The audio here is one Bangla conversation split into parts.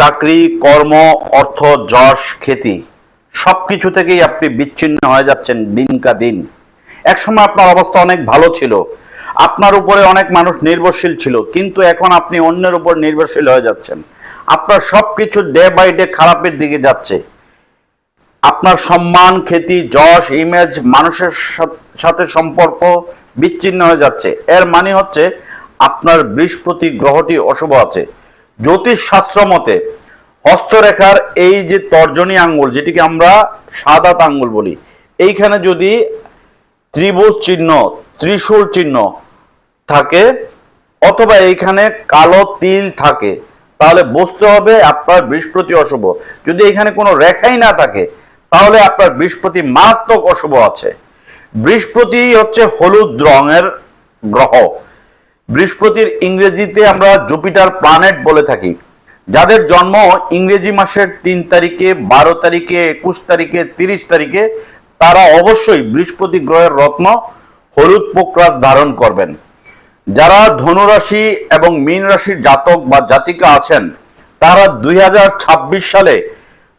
চাকরি, কর্ম, অর্থ, যশ খ্যাতি সবকিছু থেকেই আপনি বিচ্ছিন্ন হয়ে যাচ্ছেন দিনকা দিন। একসময় আপনার অবস্থা অনেক ভালো ছিল। আপনার উপরে অনেক মানুষ নির্ভরশীল ছিল, কিন্তু এখন আপনি অন্যের উপর নির্ভরশীল হয়ে যাচ্ছেন। আপনার সবকিছু ডে বাই ডে খারাপের দিকে যাচ্ছে। আপনার সম্মান খ্যাতি যশ, ইমেজ, মানুষের সাথে সম্পর্ক বিচ্ছিন্ন হয়ে যাচ্ছে। এর মানে হচ্ছে আপনার বৃহস্পতি গ্রহটি অশুভ আছে। জ্যোতিষ শাস্ত্র মতে, হস্তরেখার এই যে তর্জনী আঙ্গুল, যেটিকে আমরা সাদাত আঙ্গুল বলি, এইখানে যদি ত্রিভুজ চিহ্ন, ত্রিশূল চিহ্ন থাকে, অথবা এইখানে কালো তিল থাকে, তাহলে বুঝতে হবে আপনার বৃহস্পতি অশুভ। যদি এখানে কোনো রেখাই না থাকে, তাহলে আপনার বৃহস্পতি মারাত্মক অশুভ আছে। বৃহস্পতি হচ্ছে হলুদ রঙের গ্রহ। বৃহস্পতির ইংরেজিতে আমরা জুপিটার প্ল্যানেট বলে থাকি, যাদের জন্ম ইংরেজি মাসের তিন তারিখে, বারো তারিখে, একুশ তারিখে, তিরিশ তারিখে, তারা অবশ্যই বৃহস্পতি গ্রহের রত্ন হলুদ পোকরাজ ধারণ করবেন। যারা ধনুরাশি এবং মীন রাশির জাতক বা জাতিকা আছেন, তারা দুই হাজার ছাব্বিশ সালে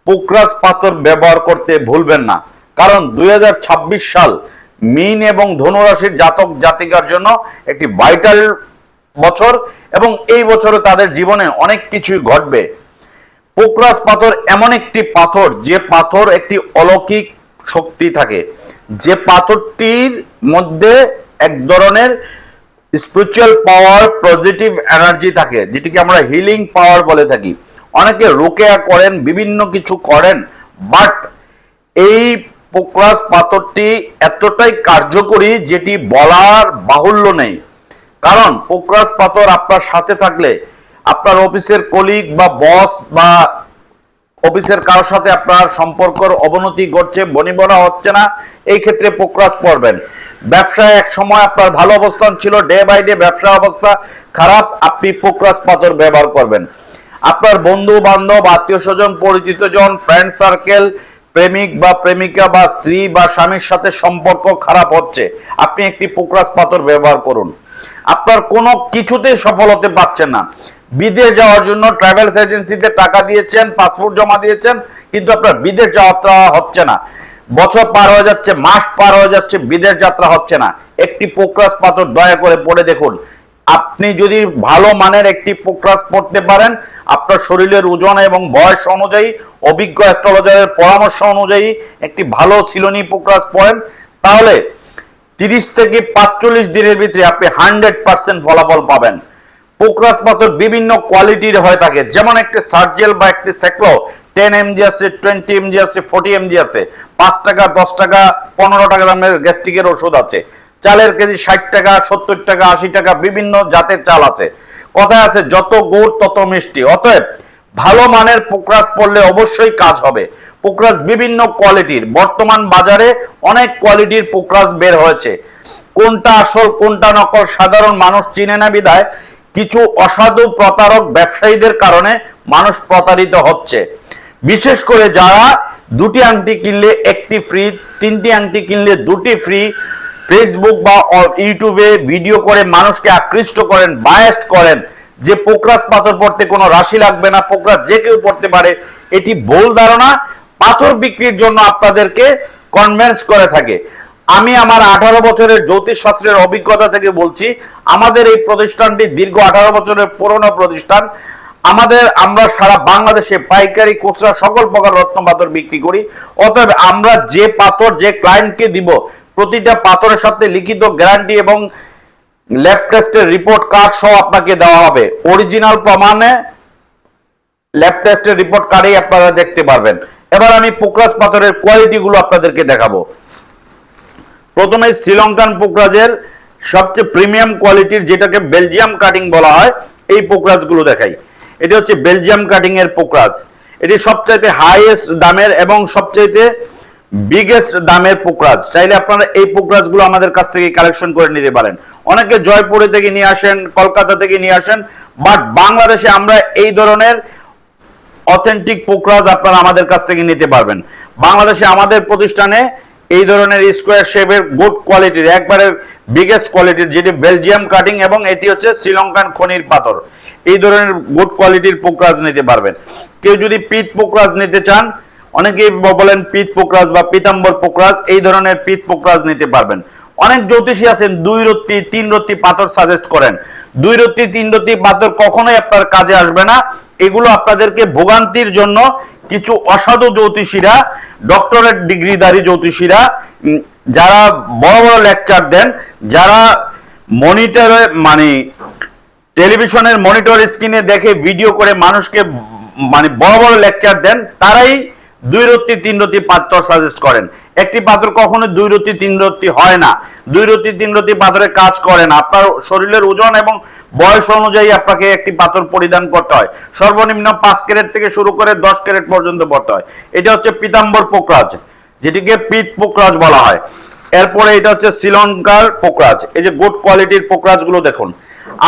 পোকরাজ পাথর ব্যবহার করতে ভুলবেন না, কারণ দুই হাজার ছাব্বিশ সাল মীন এবং ধনুরাশির জাতক জাতিকার জন্য একটি ভাইটাল বছর এবং এই বছরে তাদের জীবনে অনেক কিছুই ঘটবে। পোকরাজ পাথর এমন একটি পাথর, যে পাথর একটি অলৌকিক শক্তি থাকে। যে পাথরটির মধ্যে এক ধরনের স্পিরিচুয়াল পাওয়ার পজিটিভ এনার্জি থাকে, যেটিকে আমরা হিলিং পাওয়ার বলে থাকি। অনেকে রোকেয়া করেন, বিভিন্ন কিছু করেন বাট এই পোকরাজ পাথরটি এতটাই কার্যকরী যেটি বলার বাহুল্য নেই। কারণ পোকরাজ পাথর আপনার সাথে থাকলে আপনার অফিসের কলিগ বা বস বা অফিসের কারোর সাথে আপনার সম্পর্কর অবনতি ঘটছে, বনিবনা হচ্ছে না, এই ক্ষেত্রে পোকরাজ পড়বেন। ব্যবসায় এক সময় আপনার ভালো অবস্থান ছিল ডে বাই ডে ব্যবসা অবস্থা খারাপ, আপনি পোকরাজ পাথর ব্যবহার করবেন। আপনার বন্ধু বান্ধব আত্মীয় স্বজন পরিচিত জন ফ্রেন্ড সার্কেল প্রেমিক বা প্রেমিকা বা স্ত্রী বা স্বামীর সাথে সম্পর্ক খারাপ হচ্ছে, আপনি একটি পোকরাজ পাথর ব্যবহার করুন। আপনার কোনো কিছুতেই সফল হতে পারছেন না। বিদেশ যাওয়ার জন্য ট্রাভেলস এজেন্সিতে টাকা দিয়েছেন, পাসপোর্ট জমা দিয়েছেন, কিন্তু আপনার বিদেশ যাত্রা হচ্ছে না। বছর পার হয়ে যাচ্ছে, মাস পার হয়ে যাচ্ছে, বিদেশ যাত্রা হচ্ছে না। একটি পোকরাজ পাথর দয়া করে পড়ে দেখুন। আপনি যদি ভালো মানের একটি পোকরাজ পড়তে পারেন, আপনার শরীরের ওজন এবং বয়স অনুযায়ী, অভিজ্ঞ অ্যাস্ট্রোলজারের পরামর্শ অনুযায়ী একটি ভালো সিলোনি পোকরাজ পড়েন, তাহলে তিরিশ থেকে পাঁচচল্লিশ দিনের ভিতরে আপনি হান্ড্রেড পার্সেন্ট ফলাফল পাবেন। পোকরাস পাথর বিভিন্ন কোয়ালিটির হয়ে থাকে, যেমন একটি সার্জেল বা একটি সেকলো টেন এমজি আছে, টোয়েন্টি এমজি আছে, ফোর্টি এমজি আছে, পাঁচ টাকা, দশ টাকা, পনেরো টাকা দামের গ্যাস্ট্রিকের ওষুধ আছে। চালের কেজি ষাট টাকা, সত্তর টাকা, আশি টাকা, বিভিন্ন জাতের চাল আছে। কথায় আছে, যত গুড় তত মিষ্টি। অতএব ভালো মানের পোকরাজ পড়লে অবশ্যই কাজ হবে। পোকরাজ বিভিন্ন কোয়ালিটির। বর্তমান বাজারে অনেক কোয়ালিটির পোকরাজ বের হয়েছে। কোনটা আসল, কোনটা নকল, সাধারণ মানুষ চিনে না বিধায় কিছু অসাধু প্রতারক ব্যবসায়ীদের কারণে মানুষ প্রতারিত হচ্ছে। বিশেষ করে যারা দুটি আংটি কিনলে একটি ফ্রি তিনটি আংটি কিনলে দুটি ফ্রি ফেসবুক বা ইউটিউবে ভিডিও করে মানুষকে আকৃষ্ট করেন বায়াস্ট করেন যে পোকরাজ পাথর পড়তে কোনো রাশি লাগবে না, পোকরাজ যে কেউ পড়তে পারে, এটি ভুল ধারণা, পাথর বিক্রির জন্য আপনাদেরকে কনভেন্স করে থাকে। আমি আমার আঠারো বছরের জ্যোতিষ শাস্ত্রের অভিজ্ঞতা থেকে বলছি, আমাদের এই প্রতিষ্ঠানটি দীর্ঘ আঠারো বছরের পুরনো প্রতিষ্ঠান। আমাদের আমরা সারা বাংলাদেশে পাইকারি, খুচরা সকল প্রকার রত্ন পাথর বিক্রি করি। অতএব আমরা যে পাথর, যে ক্লায়েন্টকে দিব প্রতিটা পাথরের সাথে লিখিত গ্যারান্টি এবং ল্যাব টেস্টের রিপোর্ট কার্ড সহ আপনাকে দেওয়া হবে। অরিজিনাল প্রমাণে ল্যাব টেস্টের রিপোর্ট কার্ডেই আপনারা দেখতে পারবেন। এবার আমি পোকরাজ পাথরের কোয়ালিটি গুলো আপনাদেরকে দেখাবো। প্রথমে শ্রীলঙ্কান পোকরাজের সবচেয়ে প্রিমিয়াম কোয়ালিটির যেটাকে বেলজিয়াম কাটিং বলা হয়, এই পোকরাজগুলো দেখাই। এটা হচ্ছে বেলজিয়াম কাটিং এর পোকরাজ। এটি সবচাইতে হাইয়েস্ট দামের এবং সবচাইতে বিগেস্ট দামের পোকরাজ। চাইলে আপনারা এই পোকরাজগুলো আমাদের কাছ থেকে কালেকশন করে নিতে পারেন। অনেকে জয়পুরে থেকে নিয়ে আসেন, কলকাতা থেকে নিয়ে আসেন বাট বাংলাদেশে আমরা এই ধরনের অথেন্টিক পোকরাজ আপনারা আমাদের কাছ থেকে নিতে পারবেন। বাংলাদেশে আমাদের প্রতিষ্ঠানে এই ধরনের স্কোয়ার শেপের গুড কোয়ালিটির একবারে বিগেস্ট কোয়ালিটির যেটি বেলজিয়াম কাটিং এবং এটি হচ্ছে শ্রীলঙ্কান খনির পাথর, এই ধরনের গুড কোয়ালিটির পোকরাজ নিতে পারবেন। কেউ যদি পিত পোকরাজ নিতে চান অনেকেই ব- বলেন পিত পোকরাজ বা পিতাম্বর পোকরাজ, এই ধরনের পিত পোকরাজ নিতে পারবেন। অনেক জ্যোতিষী আছেন, দুই রত্তি, তিন রত্তি পাথর সাজেস্ট করেন। দুই রত্তি, তিন রত্তি পাথর কখনোই আপনার কাজে আসবে না। এগুলো আপনাদেরকে ভোগান্তির জন্য কিছু অসাধু জ্যোতিষীরা ডক্টরেট ডিগ্রিধারী জ্যোতিষীরা যারা বড় বড় লেকচার দেন, যারা মনিটরে মানে টেলিভিশনের মনিটর স্ক্রিনে দেখে ভিডিও করে মানুষকে মানে বড় বড় লেকচার দেন, তারাই দুই রত্তি তিন রত্তি পাথর সাজেস্ট করেন। একটি পাথর কখনো দুই রত্তি তিন রত্তি হয় না। দুই রত্তি তিন রত্তি পাথরে কাজ করে না। আপনার শরীরের ওজন এবং বয়স অনুযায়ী আপনাকে একটি পাথর পরিধান করতে হয়। সর্বনিম্ন পাঁচ ক্যারেট থেকে শুরু করে দশ ক্যারেট পর্যন্ত পড়তে হয়। এটা হচ্ছে পিতাম্বর পোকরাজ, যেটিকে পিত পোকরাজ বলা হয়। এরপরে এটা হচ্ছে শ্রীলঙ্কার পোকরাজ। এই যে গুড কোয়ালিটির পোকরাজগুলো দেখুন।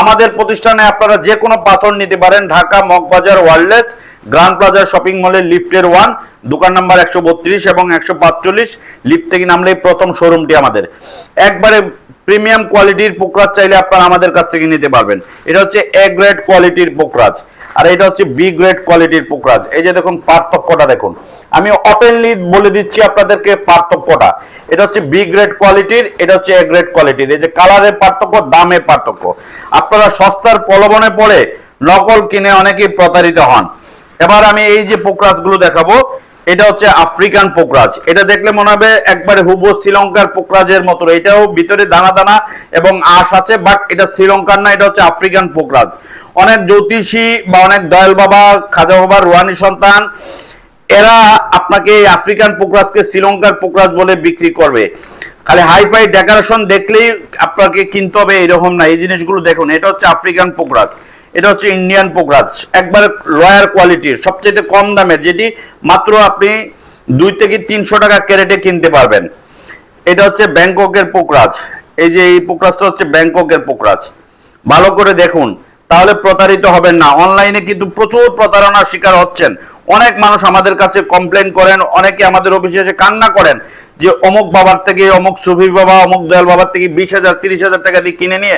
আমাদের প্রতিষ্ঠানে আপনারা যে কোনো পাথর নিতে পারেন, Dhaka Moghbazar wireless, grand plaza shopping মলের লিফটের ওয়ান, দোকান নাম্বার একশো বত্রিশ এবং একশো পাঁচচল্লিশ, লিফট থেকে নামলে প্রথম শোরুমটি আমাদের। একবারে প্রিমিয়াম কোয়ালিটির পোকরাজ চাইলে আপনারা আমাদের কাছ থেকে নিতে পারবেন। এটা হচ্ছে এ গ্রেড কোয়ালিটির পোকরাজ। আর এটা হচ্ছে বি গ্রেড কোয়ালিটির পোকরাজ। এই যে দেখুন, পার্থক্যটা দেখুন। আমি ওপেনলি বলে দিচ্ছি আপনাদেরকে পার্থক্যটা। এটা হচ্ছে বি গ্রেড কোয়ালিটির এটা হচ্ছে এ গ্রেড কোয়ালিটির এই যে কালারের পার্থক্য দামের পার্থক্য। আপনারা সস্তার প্রলোভনে পড়ে নকল কিনে অনেকেই প্রতারিত হন। এবার আমি এই যে পোকরাজগুলো দেখাবো, এটা হচ্ছে আফ্রিকান পোকরাজ। এটা দেখলে মনে হবে একবারে হুবো শ্রীলঙ্কার পোকরাজের মতো। এটাও ভিতরে দানা দানা এবং আঁশ আছে বাট এটা শ্রীলঙ্কার না, এটা হচ্ছে আফ্রিকান পোকরাজ। অনেক জ্যোতিষী বা অনেক দয়াল বাবা, খাজা বাবা, রুহানি সন্তান এরা আপনাকে আফ্রিকান পোকরাজকে শ্রীলঙ্কার পোকরাজ বলে বিক্রি করবে। খালি হাই ফাই ডেকোরেশন দেখলেই আপনাকে কিনতে হবে, এরকম না। এই জিনিসগুলো দেখুন, এটা হচ্ছে আফ্রিকান পোকরাজ, এটা হচ্ছে ইন্ডিয়ান পোকরাজ। একবারে লয়ার কোয়ালিটির সবচেয়ে কম দামের, যেটি মাত্র আপনি দুই থেকে তিনশো টাকা ক্যারেটে কিনতে পারবেন। এটা হচ্ছে ব্যাংককের পোকরাজ। এই যে এই পোকরাজটা হচ্ছে ব্যাংককের পোকরাজ। ভালো করে দেখুন, তাহলে প্রতারিত হবেন না। অনলাইনে কিন্তু প্রচুর প্রতারণার শিকার হচ্ছেন। অনেক মানুষ আমাদের কাছে কমপ্লেন করেন, অনেকে আমাদের অফিসে এসে কান্না করেন যে অমুক বাবার থেকে, অমুক সুফির বাবা, অমুক দয়াল বাবার থেকে বিশ হাজার, তিরিশ হাজার টাকা দিয়ে কিনে নিয়ে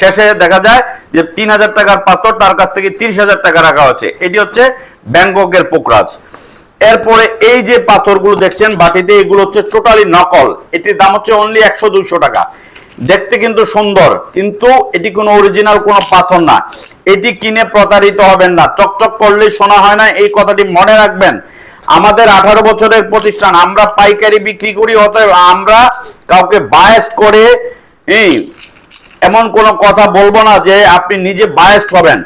শেষে দেখা যায় যে তিন হাজার টাকার পাথর তার কাছ থেকে তিরিশ হাজার টাকা রাখা হচ্ছে। এটি হচ্ছে ব্যাংককের পোকরাজ। এরপরে এই যে পাথরগুলো দেখছেন, বাটিতে এগুলো হচ্ছে টোটালি নকল। এটির দাম হচ্ছে অনলি একশো দুইশো টাকা। দেখতে কিন্তু সুন্দর, কিন্তু এটি কোনো অরিজিনাল কোনো পাথর না। এটি কিনে প্রতারিত হবেন না। চকচক করলেই শোনা হয় না, এই কথাটি মনে রাখবেন। আমাদের আঠারো বছরের প্রতিষ্ঠান, আমরা পাইকারি বিক্রি করি, অতএব আমরা কাউকে বায়াস করে এমন কোনো কথা বলব না যে আপনি নিজে বায়াস্ট হবেন।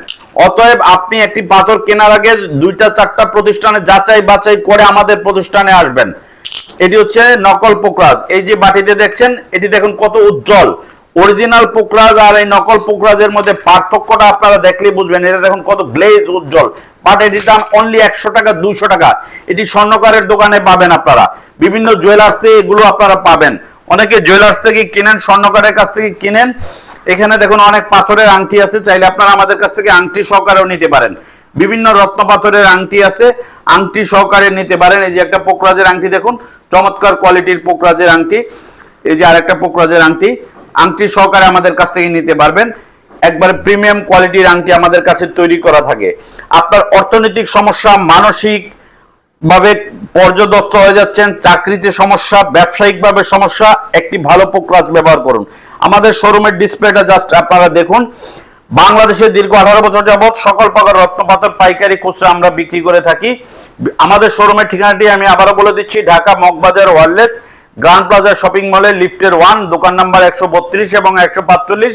অতএব আপনি একটি পাথর কেনার আগে দুইটা, চারটা প্রতিষ্ঠানে যাচাই বাছাই করে আমাদের প্রতিষ্ঠানে আসবেন। এটি হচ্ছে নকল পোকরাজ। এই যে বাটিতে দেখছেন, এটি দেখুন কত উজ্জ্বল। অরিজিনাল পোকরাজ আর এই নকল পোকরাজের মধ্যে পার্থক্যটা আপনারা দেখলেই বুঝবেন। এটা দেখুন কত গ্লেজ উজ্জ্বল। বাট এটির দাম অনলি একশো টাকা, দুইশো টাকা। এটি স্বর্ণকারের দোকানে পাবেন আপনারা। বিভিন্ন জুয়েলার্সে এগুলো আপনারা পাবেন। অনেকে জুয়েলার্স থেকে কিনেন, স্বর্ণকারের কাছ থেকে কিনেন। এখানে দেখুন অনেক পাথরের আংটি আছে। চাইলে আপনারা আমাদের কাছ থেকে আংটি সহকারেও নিতে পারেন। বিভিন্ন রত্ন পাথরের আংটি আছে। আংটি সহকারে নিতে পারেন। এই যে একটা পোকরাজের আংটি দেখুন চমৎকার কোয়ালিটির পোকরাজের আংটি। এই যে আরেকটা পোকরাজের আংটি। আংটি সহকারে আমাদের কাছ থেকে নিতে পারবেন। একবার প্রিমিয়াম কোয়ালিটির আংটি আমাদের কাছে তৈরি করা থাকে। আপনার অর্থনৈতিক সমস্যা মানসিক ভাবে পর্যদস্ত হয়ে যাচ্ছেন, চাকরিতে সমস্যা, ব্যবসায়িকভাবে সমস্যা, একটি ভালো পোকরাজ ব্যবহার করুন। আমাদের শোরুমের ডিসপ্লেটা জাস্ট আপনারা দেখুন। বাংলাদেশে দীর্ঘ আঠারো বছর যাবৎ সকল প্রকার রত্নপাথর, পাইকারি খুচরা আমরা বিক্রি করে থাকি। আমাদের শোরুমের ঠিকানাটি আমি আবারও বলে দিচ্ছি, Dhaka Moghbazar wireless grand plaza shopping মলে, লিফটের ওয়ান, দোকান নাম্বার একশো বত্রিশ এবং একশো পাঁচচল্লিশ।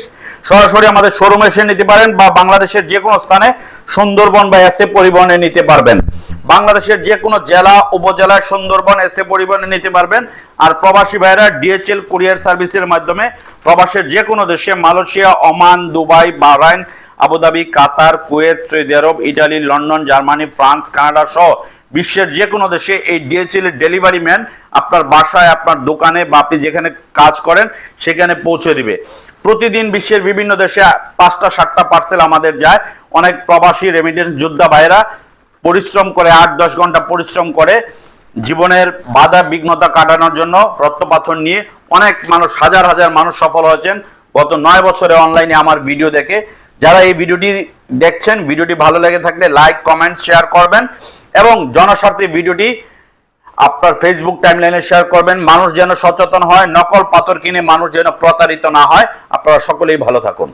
সরাসরি আমাদের শোরুমে এসে নিতে পারেন বা বাংলাদেশের যে কোনো স্থানে সুন্দরবন বা এসে পরিবহনে নিতে পারবেন। বাংলাদেশের যে কোনো জেলা উপজেলা সুন্দরবন এসে পরিবহনে নিতে পারবেন। আর প্রবাসী ভাইরা ডিএচএল কুরিয়ার সার্ভিসের মাধ্যমে প্রবাসের যে কোনো দেশে Malaysia, Oman, Dubai, Bahrain, Abu Dhabi, Qatar, Kuwait, Saudi Arab, Italy, London, Germany, France, Canada সহ বিশ্বের যে কোনো দেশে এই ডিএচএল এর ডেলিভারি ম্যান আপনার বাসায়, আপনার দোকানে বা আপনি যেখানে কাজ করেন, সেখানে পৌঁছে দিবে। প্রতিদিন বিশ্বের বিভিন্ন দেশে পাঁচটা, সাতটা পার্সেল আমাদের যায়। অনেক প্রবাসী রেমিডেন্স যোদ্ধা ভাইরা পরিশ্রম করে, আট দশ ঘণ্টা পরিশ্রম করে জীবনের বাধা বিঘ্নতা কাটানোর জন্য রক্তপাথর নিয়ে অনেক মানুষ, হাজার হাজার মানুষ সফল হয়েছেন। গত নয় বছরে অনলাইনে আমার ভিডিও দেখে। যারা এই ভিডিওটি দেখছেন ভিডিওটি ভালো লেগে থাকলে লাইক কমেন্ট শেয়ার করবেন এবং জনস্বার্থে ভিডিওটি আপনার ফেসবুক টাইমলাইনে শেয়ার করবেন। মানুষ যেন সচেতন হয়, নকল পাথর কিনে মানুষ যেন প্রতারিত না হয়। আপনারা সকলেই ভালো থাকুন।